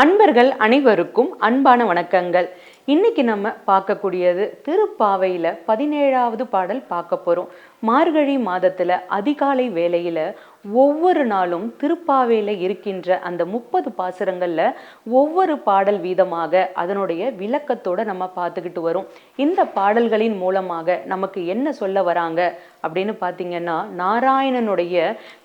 அன்பர்கள் அனைவருக்கும் அன்பான வணக்கங்கள். இன்னைக்கு நம்ம பார்க்கக்கூடியது திருப்பாவையில் பதினேழாவது பாடல் பார்க்க போகிறோம் மார்கழி மாதத்துல அதிகாலை வேளையில ஒவ்வொரு நாளும் திருப்பாவையில் இருக்கின்ற அந்த முப்பது பாசுரங்களில் ஒவ்வொரு பாடல் வீதமாக அதனுடைய விளக்கத்தோட நம்ம பார்த்துக்கிட்டு வரோம். இந்த பாடல்களின் மூலமாக நமக்கு என்ன சொல்ல வராங்க அப்படின்னு பார்த்தீங்கன்னா நாராயணனுடைய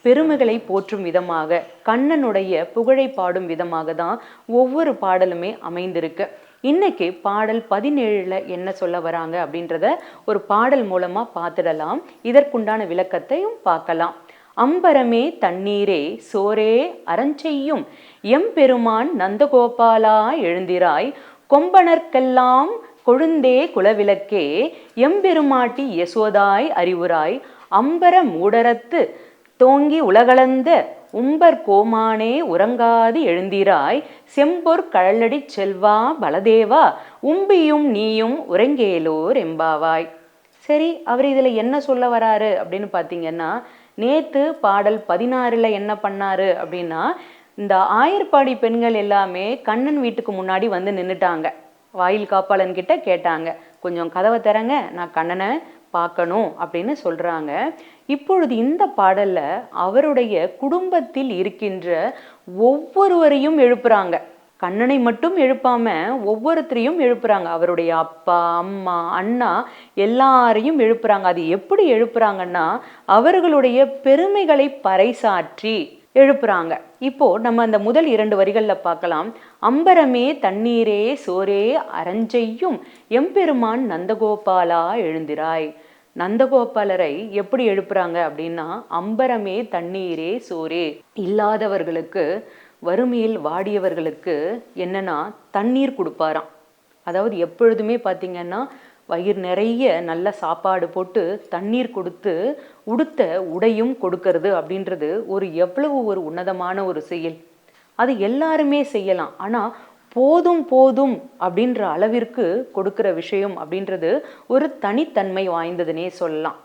பெருமைகளை போற்றும் விதமாக கண்ணனுடைய புகழை பாடும் விதமாக தான் ஒவ்வொரு பாடலுமே அமைந்திருக்கு. இன்னைக்கு பாடல் பதினேழுல என்ன சொல்ல வராங்க அப்படின்றத ஒரு பாடல் மூலமா பார்த்துடலாம். இதற்குண்டான விளக்கத்தையும் பார்க்கலாம். அம்பரமே தண்ணீரே சோரே அறஞ்செய்யும். எம்பெருமான் நந்தகோபாலா எழுந்திராய். கொம்பனர்க்கெல்லாம் கொழுந்தே குலவிளக்கே. எம்பெருமாட்டி யசோதாய் அறிவுராய் அம்பர மூடரத்து தோங்கி உலகளந்த உம்பர் கோமானே உறங்காது எழுந்திராய் செம்பொற் கழலடி செல்வா பலதேவா உம்பியும் நீயும் உறங்கேலோர் எம்பாவாய். சரி அவர் இதில் என்ன சொல்ல வராரு அப்படின்னு பார்த்தீங்கன்னா நேத்து பாடல் பதினாறில் என்ன பண்ணாரு அப்படின்னா இந்த ஆயர்பாடி பெண்கள் எல்லாமே கண்ணன் வீட்டுக்கு முன்னாடி வந்து நின்றுட்டாங்க வாயில் காப்பாளன் கிட்ட கேட்டாங்க கொஞ்சம் கதவை தரங்க நான் கண்ணனை பார்க்கணும் அப்படின்னு சொல்கிறாங்க இப்பொழுது இந்த பாடல்ல அவருடைய குடும்பத்தில் இருக்கின்ற ஒவ்வொருவரையும் எழுப்புறாங்க. கண்ணனை மட்டும் எழுப்பாம ஒவ்வொருத்தரையும் எழுப்புறாங்க. அவருடைய அப்பா அம்மா அண்ணா எல்லாரையும் எழுப்புறாங்க. அது எப்படி எழுப்புறாங்கன்னா அவர்களுடைய பெருமைகளை பறைசாற்றி எழுப்புறாங்க. இப்போ நம்ம அந்த முதல் இரண்டு வரிகளில் பார்க்கலாம். அம்பரமே தண்ணீரே சோரே அரஞ்செய்யும் எம்பெருமான் நந்தகோபாலா எழுந்திராய். நந்தகோபாலரை எப்படி எழுப்புறாங்க அப்படின்னா அம்பரமே தண்ணீரே சோரே. இல்லாதவர்களுக்கு வறுமையில் வாடியவர்களுக்கு என்னன்னா தண்ணீர் கொடுப்பாராம். அதாவது எப்பொழுதுமே பார்த்தீங்கன்னா வயிறு நிறைய நல்ல சாப்பாடு போட்டு தண்ணீர் கொடுத்து உடுத்த உடையும் கொடுக்கறது அப்படின்றது ஒரு எவ்வளவு ஒரு உன்னதமான ஒரு செயல். அது எல்லாருமே செய்யலாம். ஆனால் போதும் போதும் அப்படின்ற அளவிற்கு கொடுக்கிற விஷயம் அப்படின்றது ஒரு தனித்தன்மை வாய்ந்ததுனே சொல்லலாம்.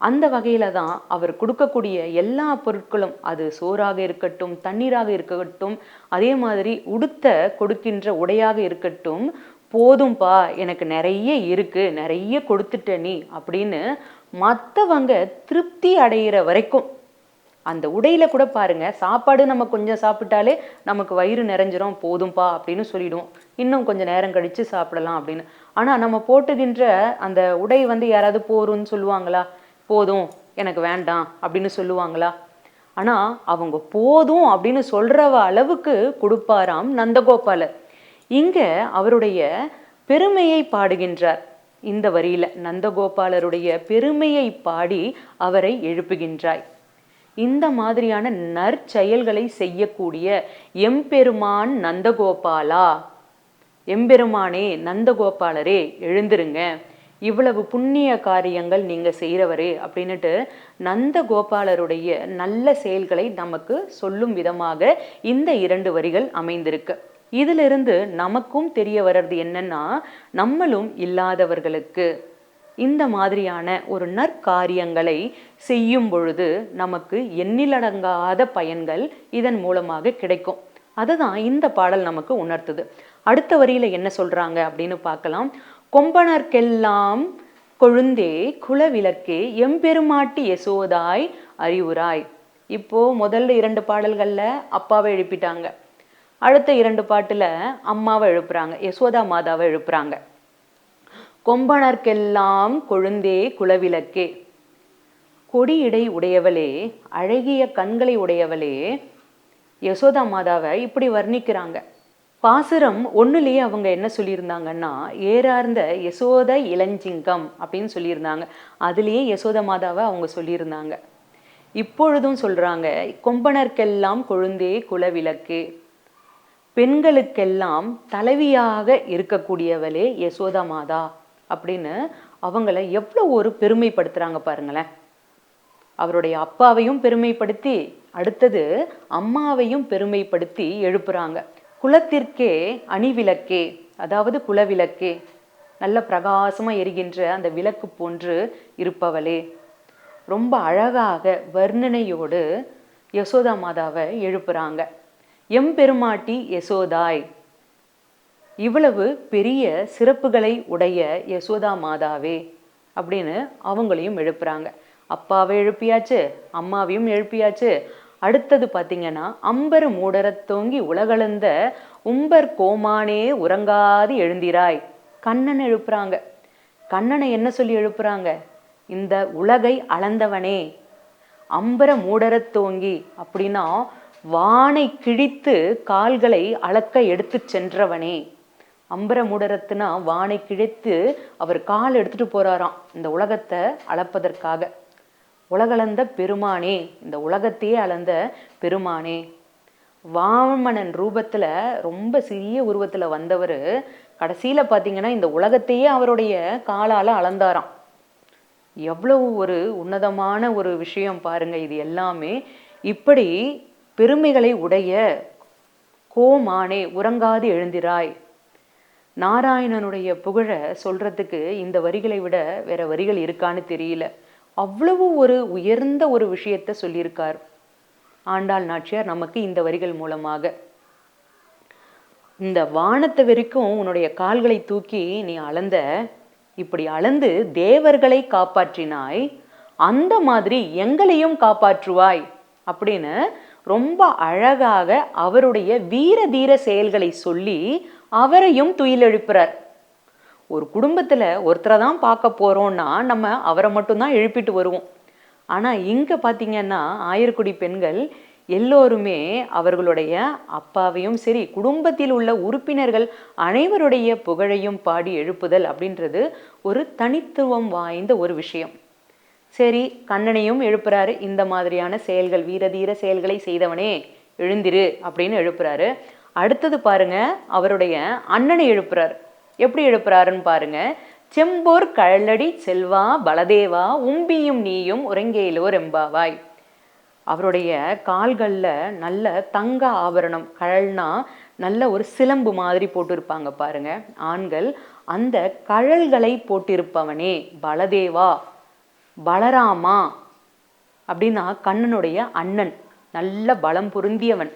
அந்த வகையில தான் அவர் கொடுக்கக்கூடிய எல்லா பொருட்களும் அது சோறாக இருக்கட்டும் தண்ணீராக இருக்கட்டும் அதே மாதிரி உடுத்த கொடுக்கின்ற உடையாக இருக்கட்டும் போதும்பா எனக்கு நிறைய இருக்கு நிறைய கொடுத்துட்ட நீ அப்படின்னு மற்றவங்க திருப்தி அடைகிற வரைக்கும் அந்த உடையில கூட பாருங்க சாப்பாடு நம்ம கொஞ்சம் சாப்பிட்டாலே நமக்கு வயிறு நிறைஞ்சிரும் போதும்பா அப்படின்னு சொல்லிடுவோம். இன்னும் கொஞ்சம் நேரம் கழிச்சு சாப்பிடலாம் அப்படின்னு. ஆனா நம்ம போட்டுகின்ற அந்த உடை வந்து யாராவது போரும்னு சொல்லுவாங்களா? போதும் எனக்கு வேண்டாம் அப்படின்னு சொல்லுவாங்களா? ஆனா அவங்க போதும் அப்படின்னு சொல்றவ அளவுக்கு கொடுப்பாராம் நந்தகோபாலர். இங்க அவருடைய பெருமையை பாடுகின்றார். இந்த வரியில நந்தகோபாலருடைய பெருமையை பாடி அவரை எழுப்புகின்றாய். இந்த மாதிரியான நற்செயல்களை செய்யக்கூடிய எம்பெருமான் நந்தகோபாலா. எம்பெருமானே நந்தகோபாலரே எழுந்திருங்க. இவ்வளவு புண்ணிய காரியங்கள் நீங்கள் செய்கிறவரே அப்படின்னுட்டு நந்த கோபாலருடைய நல்ல செயல்களை நமக்கு சொல்லும் விதமாக இந்த இரண்டு வரிகள் அமைந்திருக்கு. இதிலிருந்து நமக்கும் தெரிய வர்றது என்னன்னா நம்மளும் இல்லாதவர்களுக்கு. இந்த மாதிரியான ஒரு நற்காரியங்களை செய்யும் பொழுது நமக்கு எண்ணிலடங்காத பயன்கள் இதன் மூலமாக கிடைக்கும். அதுதான் இந்த பாடல் நமக்கு உணர்த்துது. அடுத்த வரியில என்ன சொல்றாங்க அப்படின்னு பார்க்கலாம். கொம்பனர்க்கெல்லாம் கொழுந்தே குலவிளக்கே எம்பெருமாட்டி யசோதாய் அறிவுராய். இப்போ முதல்ல இரண்டு பாடல்கள்ல அப்பாவை எழுப்பிட்டாங்க. அடுத்த இரண்டு பாட்டில் அம்மாவை எழுப்புறாங்க. யசோதா மாதாவை எழுப்புறாங்க. கொம்பனர்க்கெல்லாம் கொழுந்தே குலவிளக்கே. கொடியிடை உடையவளே அழகிய கண்களை உடையவளே யசோதா மாதாவை இப்படி வர்ணிக்கிறாங்க. பாசுரம் ஒன்றுலேயே அவங்க என்ன சொல்லியிருந்தாங்கன்னா ஏறார்ந்த யசோத இளஞ்சிங்கம் அப்படின்னு சொல்லியிருந்தாங்க. அதுலேயே யசோத மாதாவை அவங்க சொல்லியிருந்தாங்க. இப்பொழுதும் சொல்கிறாங்க கொம்பனர்க்கெல்லாம் கொழுந்தே குலவிளக்கு. பெண்களுக்கெல்லாம் தலைவியாக இருக்கக்கூடியவளே யசோதா மாதா. அப்படின்னு அவங்கள எவ்வளோ ஒரு பெருமைப்படுத்துறாங்க பாருங்களேன். அவருடைய அப்பாவையும் பெருமைப்படுத்தி அடுத்தது அம்மாவையும் பெருமைப்படுத்தி எழுப்புறாங்க. குலத்திற்கே அணிவிளக்கே அதாவது குலவிளக்கே நல்ல பிரகாசமா எரிகின்ற அந்த விளக்கு போன்று இருப்பவளே. ரொம்ப அழகாக வர்ணனையோடு யசோதா மாதாவை எழுப்புறாங்க. எம்பெருமாட்டி யசோதாய் இவ்வளவு பெரிய சிறப்புகளை உடைய யசோதா மாதாவே அப்படின்னு அவங்களையும் எழுப்புறாங்க. அப்பாவை எழுப்பியாச்சு அம்மாவையும் எழுப்பியாச்சு. அடுத்தது பார்த்தீங்கன்னா அம்பர் மூடரத் தோங்கி உலகளந்த உம்பர் கோமானே உறங்காது எழுந்திராய். கண்ணன் எழுப்புறாங்க. கண்ணனை என்ன சொல்லி எழுப்புறாங்க? இந்த உலகை அளந்தவனே. அம்பர மூடரத் தோங்கி அப்படின்னா வானை கிழித்து கால்களை அளக்க எடுத்து சென்றவனே. அம்பரமுடரத்துனா வானை கிழித்து அவர் கால் எடுத்துட்டு போறாராம். இந்த உலகத்தை அளப்பதற்காக. உலகளந்த பெருமானே இந்த உலகத்தையே அளந்த பெருமானே. வாமனன் ரூபத்துல ரொம்ப சிறிய உருவத்துல வந்தவர் கடைசியில பாத்தீங்கன்னா இந்த உலகத்தையே அவருடைய காலால அளந்தாராம். எவ்வளவு ஒரு உன்னதமான ஒரு விஷயம் பாருங்க இது எல்லாமே. இப்படி பெருமைகளை உடைய கோமானே உறங்காது எழுந்திராய். நாராயணனுடைய புகழை சொல்றதுக்கு இந்த வரிகளை விட வேற வரிகள் இருக்கான்னு தெரியல. அவ்வளவு ஒரு உயர்ந்த ஒரு விஷயத்த சொல்லியிருக்கார். ஆண்டாள் நாச்சியார் நமக்கு இந்த வரிகள் மூலமாக. இந்த வானத்தை வரைக்கும் உன்னுடைய கால்களை தூக்கி நீ அளந்த இப்படி அளந்து தேவர்களை காப்பாற்றினாய். அந்த மாதிரி எங்களையும் காப்பாற்றுவாய் அப்படின்னு ரொம்ப அழகாக அவருடைய வீர தீர செயல்களை சொல்லி அவரையும் துயிலெழுப்புறார். ஒரு குடும்பத்துல ஒருத்தரை தான் பார்க்க போறோம்னா நம்ம அவரை மட்டும்தான் எழுப்பிட்டு வருவோம். ஆனா இங்க பார்த்தீங்கன்னா ஆயர்குடி பெண்கள் எல்லோருமே அவர்களுடைய அப்பாவையும் சரி குடும்பத்தில் உள்ள உறுப்பினர்கள் அனைவருடைய புகழையும் பாடி எழுப்புதல் அப்படின்றது ஒரு தனித்துவம் வாய்ந்த ஒரு விஷயம். சரி கண்ணனையும் எழுப்புறாரு. இந்த மாதிரியான செயல்கள் வீரதீர செயல்களை செய்தவனே எழுந்திரு அப்படின்னு எழுப்புறாரு. அடுத்தது பாருங்க அவருடைய அண்ணனை எழுப்புறார். எப்படி எழுப்புறாருன்னு பாருங்க செம்போர் கழலடி செல்வா பலதேவா உம்பியும் நீயும் உறங்கேலோர் எம்பாவாய். அவருடைய கால்களில் நல்ல தங்க ஆபரணம் கழல்னா நல்ல ஒரு சிலம்பு மாதிரி போட்டிருப்பாங்க பாருங்க. ஆண்கள் அந்த கழல்களை போட்டிருப்பவனே பலதேவா பலராமா அப்படின்னா கண்ணனுடைய அண்ணன் நல்ல பலம் பொருந்தியவன்.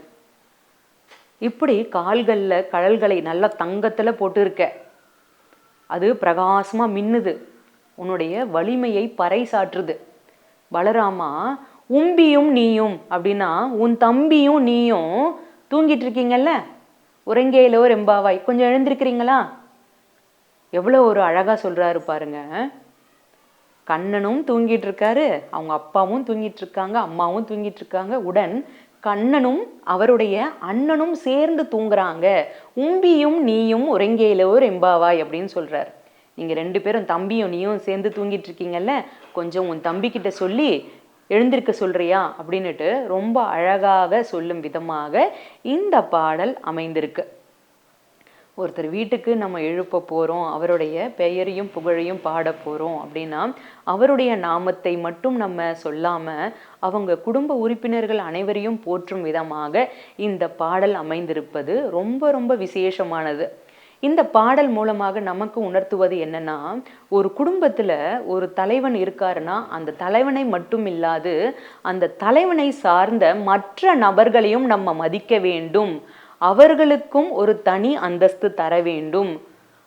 இப்படி கால்களில் கழல்களை நல்ல தங்கத்தில் போட்டிருக்க. அது பிரகாசமா மின்னுது. உன்னுடைய வலிமையை பறைசாற்றுது. பலராமா உம்பியும் நீயும் அப்படின்னா உன் தம்பியும் நீயும் தூங்கிட்டு இருக்கீங்கல்ல? உறங்கையிலோ ரெம்பாவாய் கொஞ்சம் எழுந்திருக்கிறீங்களா? எவ்வளோ ஒரு அழகா சொல்றாரு பாருங்க. கண்ணனும் தூங்கிட்டு இருக்காரு அவங்க அப்பாவும் தூங்கிட்டு இருக்காங்க அம்மாவும் தூங்கிட்டு இருக்காங்க. உடன் கண்ணனும் அவருடைய அண்ணனும் சேர்ந்து தூங்குறாங்க. உம்பியும் நீயும் உறங்கேலோ ரெம்பாவாய் அப்படின்னு சொல்றாரு. நீங்க ரெண்டு பேரும் தம்பியும் நீயும் சேர்ந்து தூங்கிட்டு இருக்கீங்கல்ல கொஞ்சம் உன் தம்பி கிட்ட சொல்லி எழுந்திருக்க சொல்றியா அப்படின்னுட்டு ரொம்ப அழகாக சொல்லும் விதமாக இந்த பாடல் அமைந்திருக்கு. ஒருத்தர் வீட்டுக்கு நம்ம எழுப்ப போகிறோம் அவருடைய பெயரையும் புகழையும் பாட போகிறோம் அப்படின்னா அவருடைய நாமத்தை மட்டும் நம்ம சொல்லாமல் அவங்க குடும்ப உறுப்பினர்கள் அனைவரையும் போற்றும் விதமாக இந்த பாடல் அமைந்திருப்பது ரொம்ப ரொம்ப விசேஷமானது. இந்த பாடல் மூலமாக நமக்கு உணர்த்துவது என்னன்னா ஒரு குடும்பத்தில் ஒரு தலைவன் இருக்காருன்னா அந்த தலைவனை மட்டும் இல்லாது அந்த தலைவனை சார்ந்த மற்ற நபர்களையும் நம்ம மதிக்க வேண்டும் அவர்களுக்கும் ஒரு தனி அந்தஸ்து தர வேண்டும்.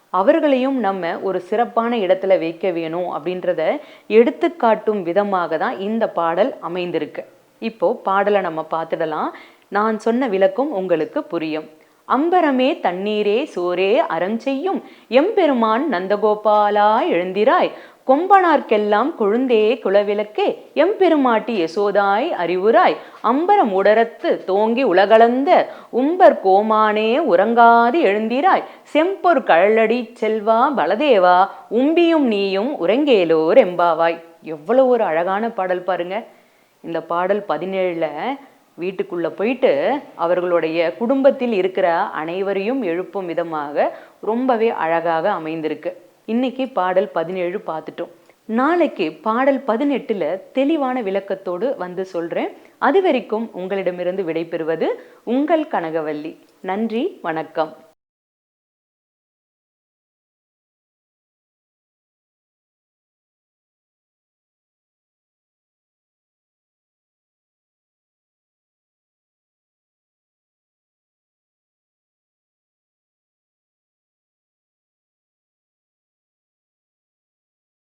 அவர்களையும் நம்ம ஒரு சிறப்பான இடத்துல வைக்க வேணும் அப்படின்றத எடுத்துக்காட்டும் விதமாக தான் இந்த பாடல் அமைந்திருக்கு. இப்போ பாடலை நம்ம பார்த்துடலாம். நான் சொன்ன விளக்கம் உங்களுக்கு புரியும். அம்பரமே தண்ணீரே சோரே அறம் செய்யும். எம்பெருமான் நந்தகோபாலா எழுந்திராய். கொம்பனார்க்கெல்லாம் கொழுந்தே குலவிளக்கே. எம்பெருமாட்டி யசோதாய் அறிவுராய் அம்பரம் உடரத்து தோங்கி உலகளந்த உம்பர் கோமானே உறங்காது எழுந்திராய். செம்பொர் கழலடி செல்வா பலதேவா உம்பியும் நீயும் உறங்கேலோர் எம்பாவாய். எவ்வளோ ஒரு அழகான பாடல் பாருங்க. இந்த பாடல் பதினேழில் வீட்டுக்குள்ளே போயிட்டு அவர்களுடைய குடும்பத்தில் இருக்கிற அனைவரையும் எழுப்பும் விதமாக ரொம்பவே அழகாக அமைந்திருக்கு. இன்னைக்கு பாடல் பதினேழு பார்த்துட்டோம். நாளைக்கு பாடல் பதினெட்டுல தெளிவான விளக்கத்தோடு வந்து சொல்றேன். அது வரைக்கும் உங்களிடமிருந்து விடைபெறுவது உங்கள் கனகவல்லி. நன்றி வணக்கம்.